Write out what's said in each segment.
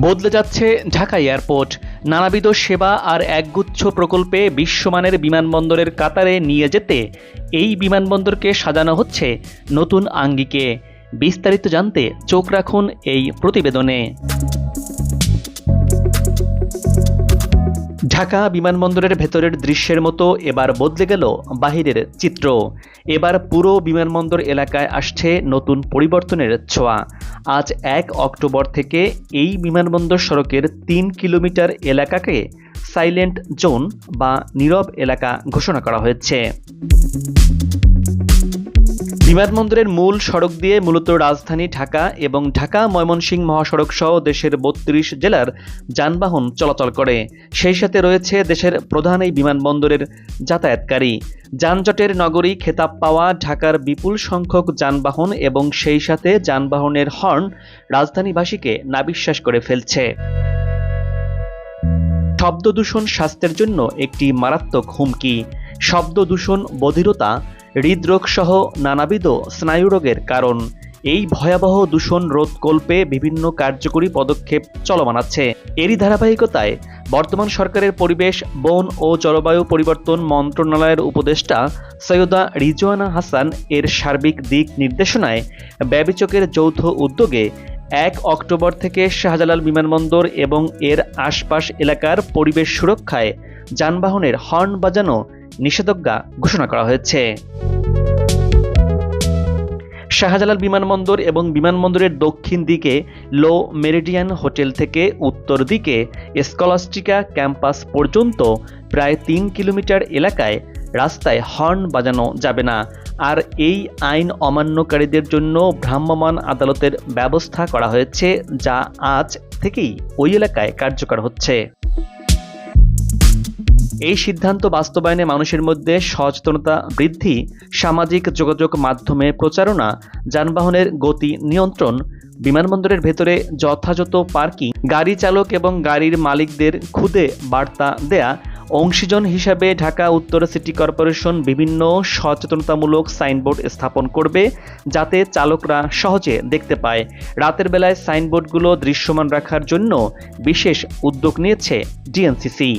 বদলে যাচ্ছে ঢাকা এয়ারপোর্ট। নানাবিধ সেবা আর একগুচ্ছ প্রকল্পে বিশ্বমানের বিমানবন্দরের কাতারে নিয়ে যেতে এই বিমানবন্দরকে সাজানো হচ্ছে নতুন আঙ্গিকে। বিস্তারিত জানতে চোখ রাখুন এই প্রতিবেদনে। ঢাকা বিমানবন্দরের ভেতরের দৃশ্যের মতো এবার বদলে গেল বাহিরের চিত্র। এবার পুরো বিমানবন্দর এলাকায় আসছে নতুন পরিবর্তনের ছোঁয়া। আজ এক অক্টোবর থেকে এই বিমানবন্দর সড়কের তিন কিলোমিটার এলাকাকে সাইলেন্ট জোন বা নীরব এলাকা ঘোষণা করা হয়েছে। বিমানবন্দরের মূল সড়ক দিয়ে মূলত রাজধানী ঢাকা এবং ঢাকা ময়মনসিংহ মহাসড়ক সহ দেশের বত্রিশ জেলার যানবাহন চলাচল করে। সেই সাথে রয়েছে দেশের প্রধান এই বিমানবন্দরের যাতায়াতকারী। যানজটের নগরী খেতাব পাওয়া ঢাকার বিপুল সংখ্যক যানবাহন এবং সেই সাথে যানবাহনের হর্ন রাজধানীবাসীকে নাবিশ্বাস করে ফেলছে। শব্দ দূষণ স্বাস্থ্যের জন্য একটি মারাত্মক হুমকি। শব্দ দূষণ বধিরতা হৃদরোগ সহ নানাবিধ স্নায়ুরোগের কারণ। এই ভয়াবহ দূষণ রোধকল্পে বিভিন্ন কার্যকরী পদক্ষেপ চলমান আছে। এরই ধারাবাহিকতায় বর্তমান সরকারের পরিবেশ, বন ও জলবায়ু পরিবর্তন মন্ত্রণালয়ের উপদেষ্টা সৈয়দা রিজওয়ানা হাসান এর সার্বিক দিক নির্দেশনায় ব্যবিচকের যৌথ উদ্যোগে এক অক্টোবর থেকে শাহজালাল বিমানবন্দর এবং এর আশপাশ এলাকার পরিবেশ সুরক্ষায় যানবাহনের হর্ন বাজানো নিষেধাজ্ঞা ঘোষণা করা হয়েছে। শাহজালাল বিমানবন্দর এবং বিমানবন্দরের দক্ষিণ দিকে লো মেরিডিয়ান হোটেল থেকে উত্তর দিকে স্কলাস্টিকা ক্যাম্পাস পর্যন্ত প্রায় তিন কিলোমিটার এলাকায় রাস্তায় হর্ন বাজানো যাবে না। আর এই আইন অমান্যকারীদের জন্য ভ্রাম্যমাণ আদালতের ব্যবস্থা করা হয়েছে, যা আজ থেকেই ওই এলাকায় কার্যকর হচ্ছে। এই সিদ্ধান্ত বাস্তবায়নে মানুষের মধ্যে সচেতনতা বৃদ্ধি, সামাজিক যোগাযোগ মাধ্যমে প্রচারণা, যানবাহনের গতি নিয়ন্ত্রণ, বিমানবন্দরের ভেতরে যথাযথ পার্কিং, গাড়ি চালক এবং গাড়ির মালিকদের খুদে বার্তা দেয়া, অংশীজন হিসাবে ঢাকা উত্তর সিটি কর্পোরেশন বিভিন্ন সচেতনতামূলক সাইনবোর্ড স্থাপন করবে যাতে চালকরা সহজে দেখতে পায়। রাতের বেলায় সাইনবোর্ডগুলো দৃশ্যমান রাখার জন্য বিশেষ উদ্যোগ নিয়েছে ডিএনসিসি।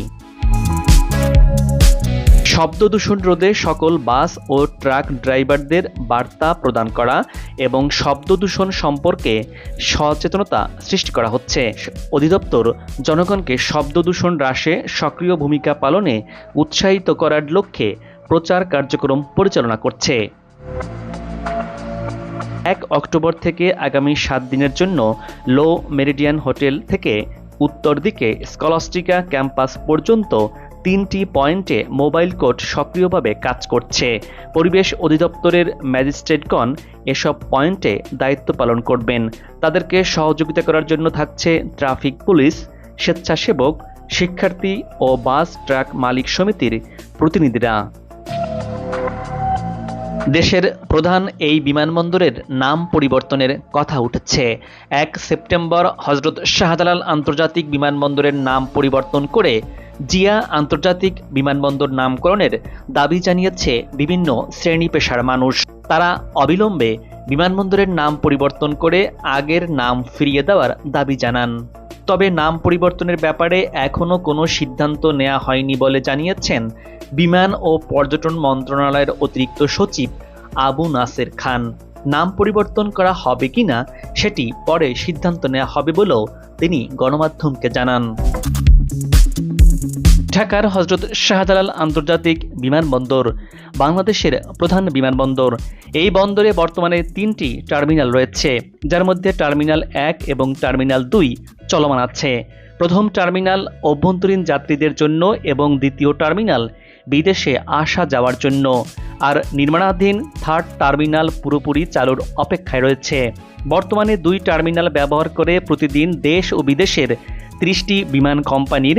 শব্দ দূষণ রোধে সকল বাস ও ট্রাক ড্রাইভারদের বার্তা প্রদান করা এবং শব্দ দূষণ সম্পর্কে সচেতনতা সৃষ্টি করা হচ্ছে। অধিদপ্তর জনগণকে শব্দ দূষণ হ্রাসে সক্রিয় ভূমিকা পালনে উৎসাহিত করার লক্ষ্যে প্রচার কার্যক্রম পরিচালনা করছে। এক অক্টোবর থেকে আগামী সাত দিনের জন্য লো মেরিডিয়ান হোটেল থেকে উত্তর দিকে স্কলাস্টিকা ক্যাম্পাস পর্যন্ত তিনটি পয়েন্টে মোবাইল কোর্ট সক্রিয়ভাবে কাজ করছে। পরিবেশ অধিদপ্তরের ম্যাজিস্ট্রেটগণ এসব পয়েন্টে দায়িত্ব পালন করবেন। তাদেরকে সহযোগিতা করার জন্য থাকছে ট্রাফিক পুলিশ, স্বেচ্ছাসেবক, শিক্ষার্থী ও বাস, ট্রাক মালিক সমিতির প্রতিনিধিরা। দেশের প্রধান এই বিমানবন্দরের নাম পরিবর্তনের কথা উঠেছে। এক সেপ্টেম্বর হজরত শাহজালাল আন্তর্জাতিক বিমানবন্দরের নাম পরিবর্তন করে জিয়া আন্তর্জাতিক বিমানবন্দর নামকরণের দাবি জানিয়েছে বিভিন্ন শ্রেণি পেশার মানুষ। তারা অবিলম্বে বিমানবন্দরের নাম পরিবর্তন করে আগের নাম ফিরিয়ে দেওয়ার দাবি জানান। তবে নাম পরিবর্তনের ব্যাপারে এখনও কোনো সিদ্ধান্ত নেওয়া হয়নি বলে জানিয়েছেন বিমান ও পর্যটন মন্ত্রণালয়ের অতিরিক্ত সচিব আবু নাসের খান। নাম পরিবর্তন করা হবে কিনা সেটি পরে সিদ্ধান্ত নেওয়া হবে বলেও তিনি গণমাধ্যমকে জানান। ঢাকার হজরত শাহজালাল আন্তর্জাতিক বিমানবন্দর, বাংলাদেশের প্রধান বিমানবন্দর। এই বন্দরে বর্তমানে তিনটি টার্মিনাল রয়েছে, যার মধ্যে টার্মিনাল এক এবং টার্মিনাল দুই চলমান আছে। প্রথম টার্মিনাল অভ্যন্তরীণ যাত্রীদের জন্য এবং দ্বিতীয় টার্মিনাল বিদেশে আসা যাওয়ার জন্য। আর নির্মাণাধীন থার্ড টার্মিনাল পুরোপুরি চালুর অপেক্ষায় রয়েছে। বর্তমানে দুই টার্মিনাল ব্যবহার করে প্রতিদিন দেশ ও বিদেশের ত্রিশটি বিমান কোম্পানির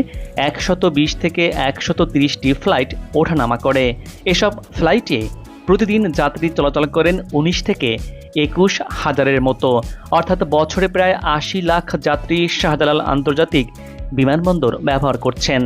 একশত বিশ থেকে একশত তিরিশটি ফ্লাইট ওঠানামা করে। এসব ফ্লাইটে প্রতিদিন যাত্রী চলাচল করেন উনিশ থেকে একুশ হাজারের মতো। অর্থাৎ বছরে প্রায় আশি লাখ যাত্রী শাহজালাল আন্তর্জাতিক বিমানবন্দর ব্যবহার করছেন।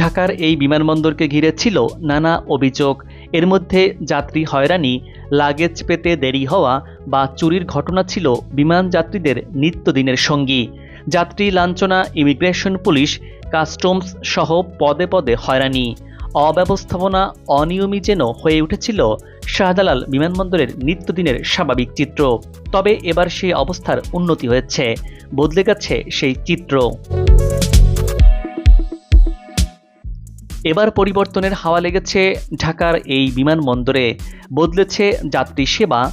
ঢাকার এই বিমানবন্দরকে ঘিরে ছিল নানা অভিযোগ। এর মধ্যে যাত্রী হয়রানি, লাগেজ পেতে দেরি হওয়া বা চুরির ঘটনা ছিল বিমান যাত্রীদের নিত্যদিনের সঙ্গী। যাত্রী লাঞ্ছনা, ইমিগ্রেশন পুলিশ, কাস্টমস সহ পদে পদে হয়রানি। অব্যবস্থাপনা অনিয়মী যেন হয়ে উঠেছিল শাহজালাল বিমানবন্দরের নিত্যদিনের স্বাভাবিক চিত্র। তবে এবার সেই অবস্থার উন্নতি হয়েছে, বদলে গেছে সেই চিত্র। এবার পরিবর্তনের হাওয়া লেগেছে ঢাকার এই বিমানবন্দরে, বদলেছে যাত্রী সেবা,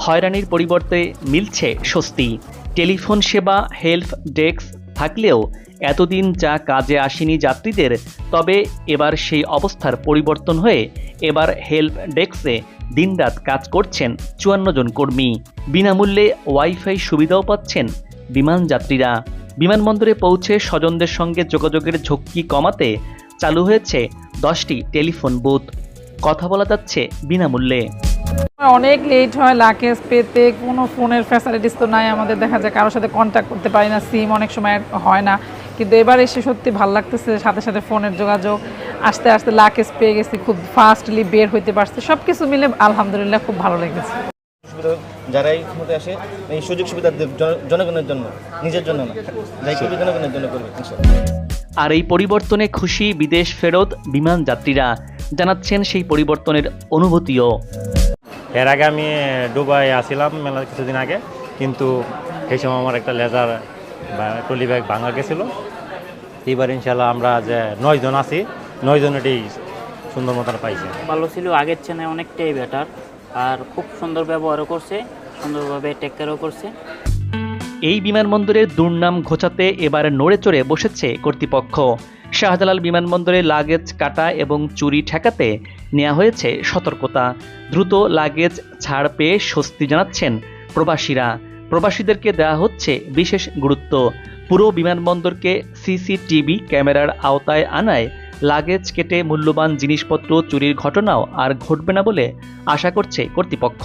হয়রানির পরিবর্তে মিলছে স্বস্তি। টেলিফোন সেবা হেল্প ডেস্ক থাকলেও এতদিন যা কাজে আসেনি যাত্রীদের, তবে এবার সেই অবস্থার পরিবর্তন হয়ে এবার হেল্প ডেস্কে দিনরাত কাজ করছেন চুয়ান্ন জন কর্মী। বিনামূল্যে ওয়াইফাই সুবিধাও পাচ্ছেন বিমান যাত্রীরা। বিমানবন্দরে পৌঁছে স্বজনদের সঙ্গে যোগাযোগের ঝক্কি কমাতে চালু হয়েছে দশটি টেলিফোন বুথ। কথা বলা যাচ্ছে বিনামূল্যে। অনেক লেট হয় লাকেজ পেতে কোনো ফোনের ফ্যাসিলিটিস তো নাই আমাদের দেখা যায় কারোর সাথে কন্ট্যাক্ট করতে পারি না সিম অনেক সময় হয় না। কিন্তু এবার এসে সত্যি ভালো লাগতেছে সাথে সাথে ফোনের যোগাযোগ আস্তে আস্তে লাকেজ পেয়ে গেছি খুব ফাস্টলি বের হইতে পারছি। সব কিছু মিলে আলহামদুলিল্লাহ খুব ভালো লেগেছে। সুবিধা যারা ক্ষমতায় আসে এই সুযোগ সুবিধা জনগণের জন্য নিজের জন্য না যাই করবে জনগণের জন্য করবে আর এই পরিবর্তনে খুশি বিদেশ ফেরত বিমান যাত্রীরা জানাচ্ছেন সেই পরিবর্তনের অনুভূতিও। এর আগে আমি দুবাই আসছিলাম মেলা কিছুদিন আগে কিন্তু সেই সময় আমার একটা লেজার বা ট্রলি ব্যাগ ভাঙা গেছিল। এবার ইনশাল্লাহ আমরা যে নয়জন আছি নয় জন এটাই সুন্দর মতন পাইছি। ভালো ছিল আগের চেয়ে অনেকটাই বেটার আর খুব সুন্দর ব্যবহারও করছে সুন্দরভাবে টেক কেয়ারও করছে। এই বিমানবন্দরের দুর্নাম ঘোচাতে এবার নড়ে চড়ে বসেছে কর্তৃপক্ষ। শাহজালাল বিমানবন্দরে লাগেজ কাটা এবং চুরি ঠেকাতে নেওয়া হয়েছে সতর্কতা। দ্রুত লাগেজ ছাড় পেয়ে স্বস্তি জানাচ্ছেন প্রবাসীরা। প্রবাসীদেরকে দেওয়া হচ্ছে বিশেষ গুরুত্ব। পুরো বিমানবন্দরকে সিসিটিভি ক্যামেরার আওতায় আনায় লাগেজ কেটে মূল্যবান জিনিসপত্র চুরির ঘটনাও আর ঘটবে না বলে আশা করছে কর্তৃপক্ষ।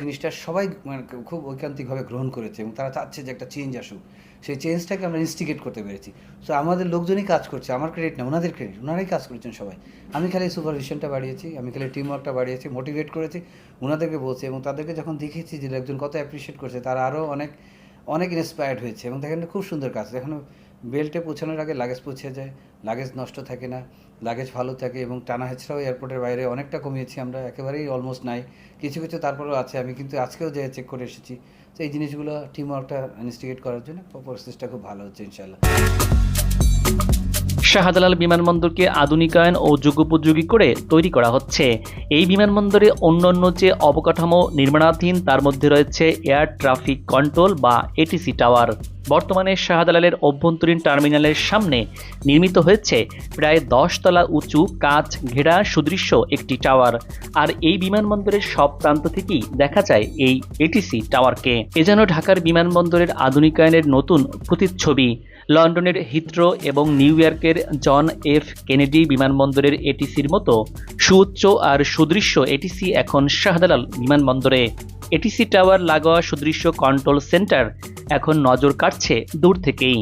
জিনিসটা সবাই মানে খুব ঐকান্তিকভাবে গ্রহণ করেছে এবং তারা চাচ্ছে যে একটা চেঞ্জ আসুক। সেই চেঞ্জটাকে আমরা ইনস্টিগেট করতে পেরেছি। সো আমাদের লোকজনই কাজ করছে, আমার ক্রেডিট না, ওনাদের ক্রেডিট ওনারাই কাজ করেছেন সবাই। আমি খালি সুপারভিশনটা বাড়িয়েছি, আমি খালি টিম ওয়ার্কটা বাড়িয়েছি মোটিভেট করেছি, ওনাদেরকে বলছি এবং তাদেরকে যখন দেখেছি যে একজন কত অ্যাপ্রিসিয়েট করছে, তারা আরও অনেক অনেক ইন্সপায়ার্ড হয়েছে এবং দেখেন খুব সুন্দর কাজ। এখন বেল্টে পৌঁছানোর আগে লাগেজ পৌঁছে যায় লাগেজ নষ্ট থাকে না লাগেজ ভালো থাকে এবং টানা হেঁচড়াও এয়ারপোর্টের বাইরে অনেকটা কমিয়েছি আমরা, একেবারেই অলমোস্ট নাই। কিছু কিছু তারপরেও আছে, আমি কিন্তু আজকেও যে চেক করে এসেছি। তো এই জিনিসগুলো টিম ওয়ার্কটা ইনস্টিগেট করার জন্য প্রসেসটা খুব ভালো হচ্ছে ইনশাল্লাহ শাহজালাল বিমানবন্দরকে আধুনিকায়ন ও যুগোপযোগী করে তৈরি করা হচ্ছে। এই বিমানবন্দরে অন্যান্য যে অবকাঠামো নির্মাণাধীন, তার মধ্যে রয়েছে এয়ার ট্রাফিক কন্ট্রোল বা এটিসি টাওয়ার। বর্তমানে শাহজালালের অভ্যন্তরীণ টার্মিনালের সামনে নির্মিত হয়েছে প্রায় দশতলা উঁচু কাঁচ ঘেরা সুদৃশ্য একটি টাওয়ার। আর এই বিমানবন্দরের সব প্রান্ত থেকেই দেখা যায় এই এটিসি টাওয়ারকে। এ যেন ঢাকার বিমানবন্দরের আধুনিকায়নের নতুন প্রতিচ্ছবি। লন্ডনের হিথ্রো এবং নিউ ইয়র্কের জন এফ কেনেডি বিমানবন্দরের এটিসির মতো সুউচ্চ আর সুদৃশ্য এটিসি এখন শাহদালাল বিমানবন্দরে। এটিসি টাওয়ার লাগোয়া সুদৃশ্য কন্ট্রোল সেন্টার এখন নজর কাটছে দূর থেকেই।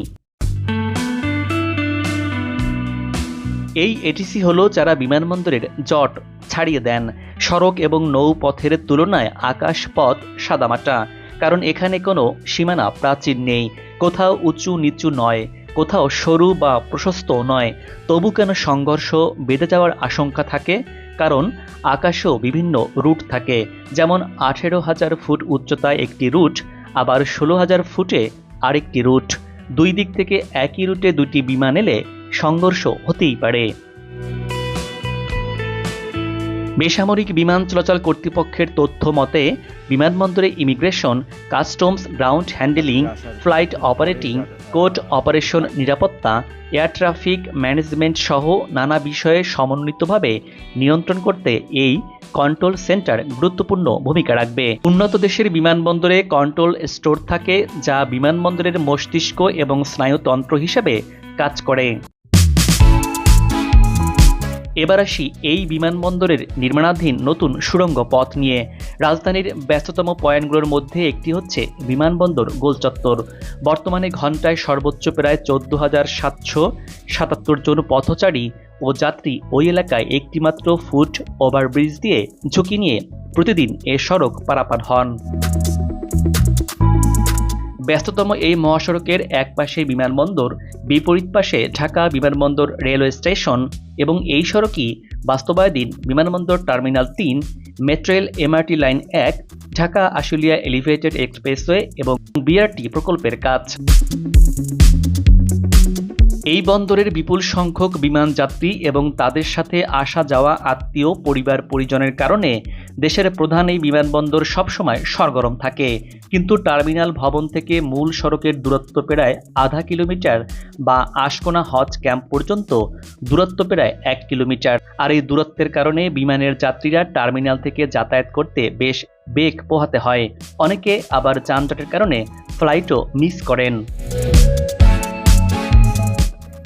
এই এটিসি হলো যারা বিমানবন্দরের জট ছাড়িয়ে দেন। সড়ক এবং নৌপথের তুলনায় আকাশ পথ সাদামাটা, কারণ এখানে কোনো সীমানা প্রাচীর নেই। কোথাও উঁচু নিচু নয়, কোথাও সরু বা প্রশস্ত নয়, তবু কেন সংঘর্ষ বেঁধে যাওয়ার আশঙ্কা থাকে? কারণ আকাশেও বিভিন্ন রুট থাকে, যেমন আঠেরো হাজার ফুট উচ্চতায় একটি রুট, আবার ষোলো হাজার ফুটে আরেকটি রুট। দুই দিক থেকে একই রুটে দুটি বিমান এলে সংঘর্ষ হতেই পারে। বেসামরিক বিমান চলাচল কর্তৃপক্ষের তথ্য মতে, বিমানবন্দরে immigration, customs ground handling, flight operating, court operation নিরাপত্তা, এয়ার ট্রাফিক ম্যানেজমেন্ট সহ নানা বিষয়ে সমন্বিতভাবে নিয়ন্ত্রণ করতে এই কন্ট্রোল সেন্টার গুরুত্বপূর্ণ ভূমিকা রাখবে। উন্নত দেশের বিমানবন্দরে কন্ট্রোল স্টোর থাকে, যা বিমানবন্দরের মস্তিষ্ক এবং স্নায়ুতন্ত্র হিসেবে কাজ করে। এবার আসি এই বিমানবন্দরের নির্মাণাধীন নতুন সুড়ঙ্গ পথ নিয়ে। রাজধানীর ব্যস্ততম পয়েন্টগুলোর মধ্যে একটি হচ্ছে বিমানবন্দর গোলচত্বর বর্তমানে ঘন্টায় সর্বোচ্চ প্রায় চোদ্দ হাজার সাতশো সাতাত্তর জন পথচারী ও যাত্রী ওই এলাকায় একটিমাত্র ফুট ওভারব্রিজ দিয়ে ঝুঁকি নিয়ে প্রতিদিন এ সড়ক পারাপার হন। ব্যস্ততম এই মহাসড়কের এক পাশে বিমানবন্দর, বিপরীত পাশে ঢাকা বিমানবন্দর রেলওয়ে স্টেশন এবং এই সড়কই বাস্তবায়দিন বিমানবন্দর টার্মিনাল তিন মেট্রেল এমআরটি লাইন এক, ঢাকা আশুলিয়া এলিভেটেড এক্সপ্রেসওয়ে এবং বিআরটি প্রকল্পের কাজ। এই বন্দরের বিপুল সংখ্যক বিমান যাত্রী এবং তাদের সাথে আসা যাওয়া আত্মীয়, পরিবার, পরিজনের কারণে দেশের প্রধান এই বিমানবন্দর সবসময় সরগরম থাকে। কিন্তু টার্মিনাল ভবন থেকে মূল সড়কের দূরত্ব প্রায় আধা কিলোমিটার বা আশকোনা হজ ক্যাম্প পর্যন্ত দূরত্ব প্রায় এক কিলোমিটার। আর এই দূরত্বের কারণে বিমানের যাত্রীরা টার্মিনাল থেকে যাতায়াত করতে বেশ বেগ পোহাতে হয়। অনেকে আবার যানজটের কারণে ফ্লাইটও মিস করেন।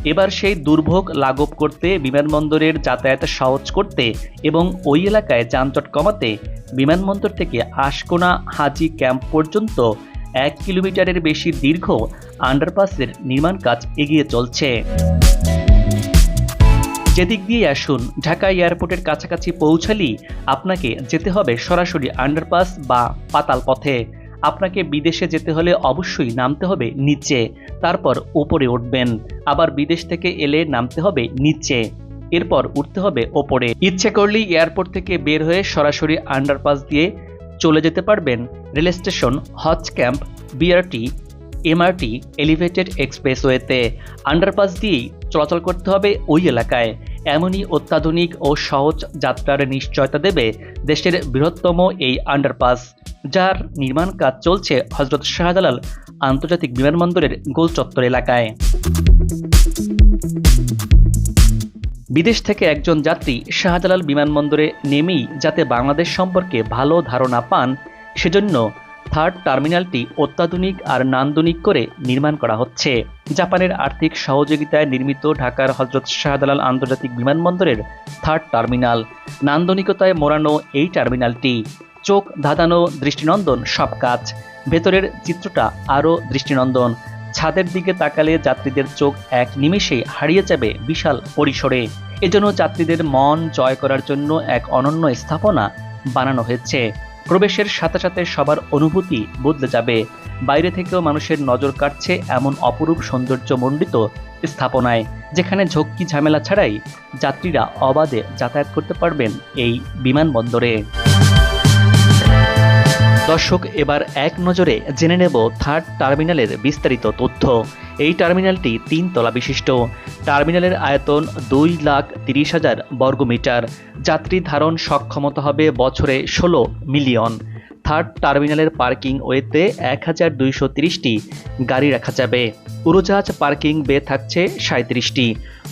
এবার সেই দুর্ভোগ লাঘব করতে বিমানবন্দরের যাতায়াত সহজ করতে এবং ওই এলাকায় যানজট কমাতে বিমানবন্দর থেকে আশকোনা হাজি ক্যাম্প পর্যন্ত এক কিলোমিটারের বেশি দীর্ঘ আন্ডারপাসের নির্মাণ কাজ এগিয়ে চলছে। যেদিক দিয়ে আসুন, ঢাকা এয়ারপোর্টের কাছাকাছি পৌঁছালেই আপনাকে যেতে হবে সরাসরি আন্ডারপাস বা পাতাল পথে। আপনাকে বিদেশে যেতে হলে অবশ্যই নামতে হবে নিচে, তারপর উপরে উঠবেন। আবার বিদেশ থেকে এলে নামতে হবে নিচে, এরপর উঠতে হবে ওপরে। ইচ্ছে করলেই এয়ারপোর্ট থেকে বের হয়ে সরাসরি আন্ডারপাস দিয়ে চলে যেতে পারবেন। Rail station, Hajj camp, BRT, MRT, elevated এক্সপ্রেসওয়েতে। Underpass দিয়েই চলাচল করতে হবে ওই এলাকায়। এমনই অত্যাধুনিক ও সহজ যাত্রার নিশ্চয়তা দেবে দেশের বৃহত্তম এই আন্ডারপাস যার নির্মাণ কাজ চলছে হজরত শাহজালাল আন্তর্জাতিক বিমানবন্দরের গোল চত্বর এলাকায়। বিদেশ থেকে একজন যাত্রী শাহজালাল বিমানবন্দরে নেমেই যাতে বাংলাদেশ সম্পর্কে ভালো ধারণা পান, সেজন্য থার্ড টার্মিনালটি অত্যাধুনিক আর নান্দনিক করে নির্মাণ করা হচ্ছে। জাপানের আর্থিক সহযোগিতায় নির্মিত ঢাকার হজরত শাহদালাল আন্তর্জাতিক বিমানবন্দরের থার্ড টার্মিনাল। নান্দনিকতায় মোড়ানো এই টার্মিনালটি চোখ ধাঁধানো দৃষ্টিনন্দন সব কাজ। ভেতরের চিত্রটা আরও দৃষ্টিনন্দন। ছাদের দিকে তাকালে যাত্রীদের চোখ এক নিমেষে হারিয়ে যাবে বিশাল পরিসরে। এজন্য যাত্রীদের মন জয় করার জন্য এক অনন্য স্থাপনা বানানো হয়েছে। প্রবেশের সাথে সাথে সবার অনুভূতি বদলে যাবে। বাইরে থেকেও মানুষের নজর কাটছে এমন অপরূপ সৌন্দর্যমণ্ডিত স্থাপনায়, যেখানে ঝক্কি ঝামেলা ছাড়াই যাত্রীরা অবাধে যাতায়াত করতে পারবেন এই বিমানবন্দরে। দর্শক, এবার এক নজরে জেনে নেব থার্ড টার্মিনালের বিস্তারিত তথ্য। এই টার্মিনালটি তিন তলা বিশিষ্ট। টার্মিনালের আয়তন দুই লাখ তিরিশ হাজার বর্গমিটার। যাত্রী ধারণ সক্ষমতা হবে বছরে ষোলো মিলিয়ন। থার্ড টার্মিনালের পার্কিং ওয়েতে এক হাজার দুইশো তিরিশটি গাড়ি রাখা যাবে। উড়োজাহাজ পার্কিং বে থাকছে সাঁত্রিশটি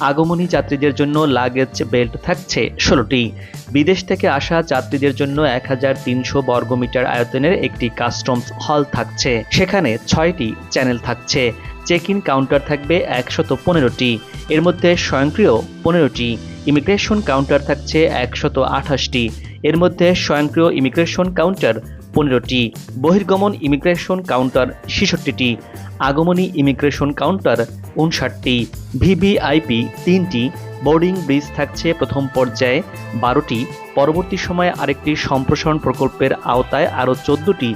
আগমনী যাত্রীদের জন্য লাগেজ বেল্ট থাকছে ষোলোটি। বিদেশ থেকে আসা যাত্রীদের জন্য এক হাজার তিনশো বর্গমিটার আয়তনের একটি কাস্টমস হল থাকছে। সেখানে ছয়টি চ্যানেল থাকছে। চেক ইন কাউন্টার থাকবে একশত পনেরোটি। এর মধ্যে স্বয়ংক্রিয় পনেরোটি। ইমিগ্রেশন কাউন্টার থাকছে একশত আঠাশটি। এর মধ্যে স্বয়ংক্রিয় ইমিগ্রেশন কাউন্টার পনেরোটি বহির্গমন ইমিগ্রেশন কাউন্টার, ছেষট্টিটি আগমনী ইমিগ্রেশন কাউন্টার উনষাটটি ভিভিআইপি, তিনটি বোর্ডিং ব্রিজ থাকছে প্রথম পর্যায়ে, বারোটি পরবর্তী সময়ে আরেকটি সম্প্রসারণ প্রকল্পের আওতায় আরও চোদ্দটি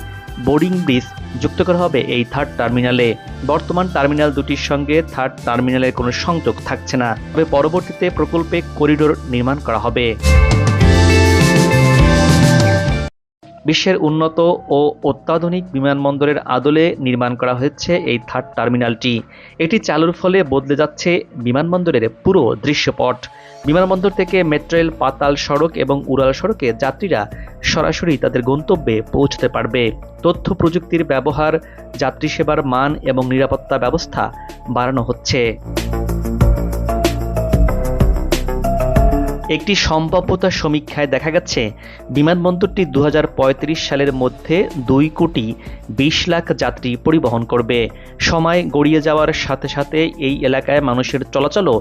বোর্ডিং ব্রিজ যুক্ত করা হবে এই থার্ড টার্মিনালে। বর্তমান টার্মিনাল দুটির সঙ্গে থার্ড টার্মিনালের কোনো সংযোগ থাকছে না। তবে পরবর্তীতে প্রকল্পে করিডোর নির্মাণ করা হবে। বিশ্বের উন্নত ও অত্যাধুনিক বিমানবন্দরের আদলে নির্মাণ করা হয়েছে এই থার্ড টার্মিনালটি। এটি চালুর ফলে বদলে যাচ্ছে বিমানবন্দরের পুরো দৃশ্যপট। বিমানবন্দর থেকে মেট্রেল, পাতাল সড়ক এবং উড়াল সড়কে যাত্রীরা সরাসরি তাদের গন্তব্যে পৌঁছতে পারবে। তথ্য প্রযুক্তির ব্যবহার, যাত্রী সেবার মান এবং নিরাপত্তা ব্যবস্থা বাড়ানো হচ্ছে। একটি সম্ভাব্যতা সমীক্ষায় দেখা গেছে, বিমানবন্দরটি দু হাজার পঁয়ত্রিশ সালের মধ্যে দুই কোটি বিশ লাখ যাত্রী পরিবহন করবে। সময় গড়িয়ে যাওয়ার সাথে সাথে এই এলাকায় মানুষের চলাচলও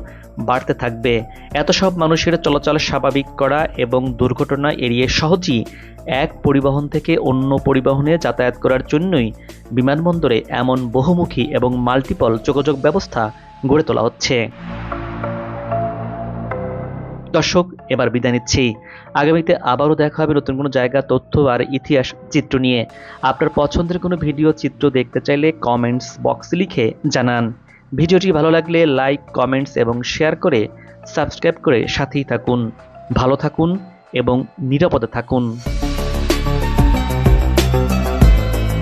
বাড়তে থাকবে। এত সব মানুষের চলাচল স্বাভাবিক করা এবং দুর্ঘটনা এড়িয়ে সহজেই এক পরিবহন থেকে অন্য পরিবহনে যাতায়াত করার জন্যই বিমানবন্দরে এমন বহুমুখী এবং মাল্টিপল যোগাযোগ ব্যবস্থা গড়ে তোলা হচ্ছে। দর্শক, এবার বিদায় নিচ্ছি। আগামীতে আবারও দেখা হবে নতুন কোনো জায়গা, তথ্য আর ইতিহাস চিত্র নিয়ে। আপনার পছন্দের কোনো ভিডিও, চিত্র দেখতে চাইলে কমেন্টস বক্সে লিখে জানান। ভিডিওটি ভালো লাগলে লাইক, কমেন্টস এবং শেয়ার করে সাবস্ক্রাইব করে সাথেই থাকুন। ভালো থাকুন এবং নিরাপদে থাকুন।